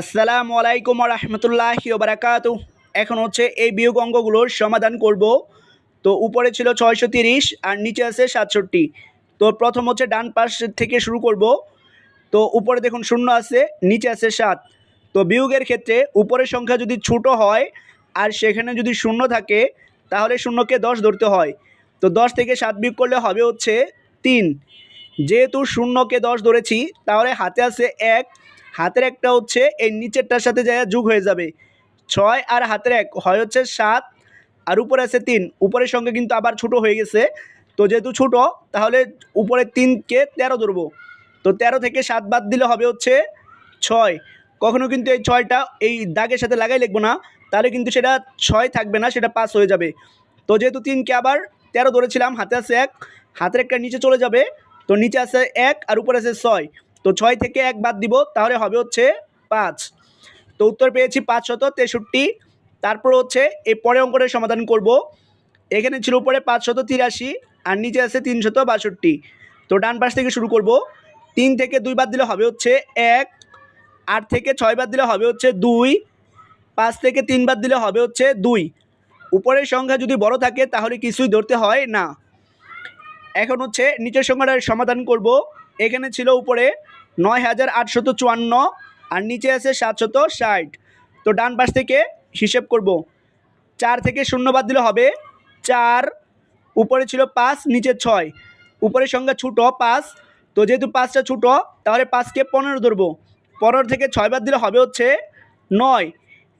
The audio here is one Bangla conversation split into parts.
আসসালামু আলাইকুম রহমতুল্লাহি বারাকাতু এখন হচ্ছে এই বিয়োগ অঙ্কগুলোর সমাধান করব। তো উপরে ছিল ছয়শো তিরিশ আর নিচে আছে সাতষট্টি। তো প্রথম হচ্ছে ডান পাশ থেকে শুরু করব। তো উপরে দেখুন শূন্য আছে, নিচে আছে সাত। তো বিয়োগের ক্ষেত্রে উপরের সংখ্যা যদি ছোট হয় আর সেখানে যদি শূন্য থাকে, তাহলে শূন্যকে দশ ধরতে হয়। তো দশ থেকে সাত বিয়োগ করলে হবে হচ্ছে তিন। যেহেতু শূন্যকে দশ ধরেছি, তাহলে হাতে আছে এক। হাতের একটা হচ্ছে এই নিচেরটার সাথে যায় যোগ হয়ে যাবে। ছয় আর হাতের এক, হয় হচ্ছে সাত আর উপরে আছে তিন। উপরের সঙ্গে কিন্তু আবার ছোট হয়ে গেছে। তো যেহেতু ছোট, তাহলে উপরে তিনকে তেরো ধরবো। তো তেরো থেকে সাত বাদ দিলে হবে হচ্ছে ছয়। কখনো কিন্তু এই ছয়টা এই দাগের সাথে লাগাই লিখব না। তাহলে কিন্তু সেটা ছয় থাকবে না, সেটা পাস হয়ে যাবে। তো যেহেতু তিনকে আবার তেরো ধরেছিলাম, হাতে আছে এক, হাতের একটা নিচে চলে যাবে। তো নিচে আছে এক আর উপরে আছে ছয়। তো ছয় থেকে এক বাদ দিব, তাহলে হবে হচ্ছে পাঁচ। তো উত্তর পেয়েছি পাঁচশত তেষট্টি। তারপর হচ্ছে এই পরে অঙ্কনের সমাধান করব। এখানে ছিল উপরে পাঁচশত তিরাশি আর নিচে আছে তিনশত বাষট্টি। তো ডান পাশ থেকে শুরু করব। তিন থেকে দুই বাদ দিলে হবে হচ্ছে এক, আট থেকে ছয় বাদ দিলে হবে হচ্ছে দুই, পাঁচ থেকে তিন বাদ দিলে হবে হচ্ছে দুই। উপরের সংখ্যা যদি বড় থাকে, তাহলে কিছুই ধরতে হয় না। এখন হচ্ছে নিচের সংখ্যাটার সমাধান করব। এখানে ছিল উপরে নয় হাজার আটশত চুয়ান্ন আর নিচে আছে সাতশত ষাট। তো ডান পাশ থেকে হিসেব করব। চার থেকে শূন্য বাদ দিলে হবে চার, উপরে ছিল পাঁচ, নিচে ছয়। উপরের সংখ্যা ছোটো, পাঁচ। তো যেহেতু পাঁচটা ছোটো, তাহলে পাঁচকে পনেরো ধরবো। পনেরো থেকে ছয় বাদ দিলে হবে হচ্ছে নয়।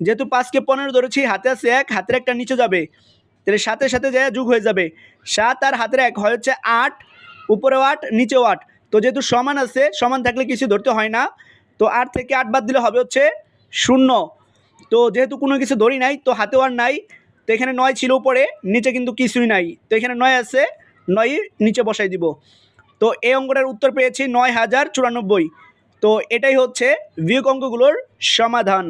যেহেতু পাঁচকে পনেরো ধরেছি, হাতে আছে এক, হাতের একটা নিচে যাবে। তাহলে সাথে সাথে যায়, যোগ হয়ে যাবে। সাত আর হাতের এক হয় হচ্ছে আট, উপরেও আট, নিচেও আট। তো যেহেতু সমান আছে, সমান থাকলে কিছু ধরতে হয় না। তো আট থেকে আট বাদ দিলে হবে হচ্ছে শূন্য। তো যেহেতু কোনো কিছু ধরি নাই, তো হাতেও আর নাই। তো এখানে নয় ছিল উপরে, নিচে কিন্তু কিছুই নাই। তো এখানে নয় আছে, নয় নিচে বসাই দিব। তো এই অঙ্কটার উত্তর পেয়েছি নয় হাজার চুরানব্বই। তো এটাই হচ্ছে বিয়োগ অঙ্কগুলোর সমাধান।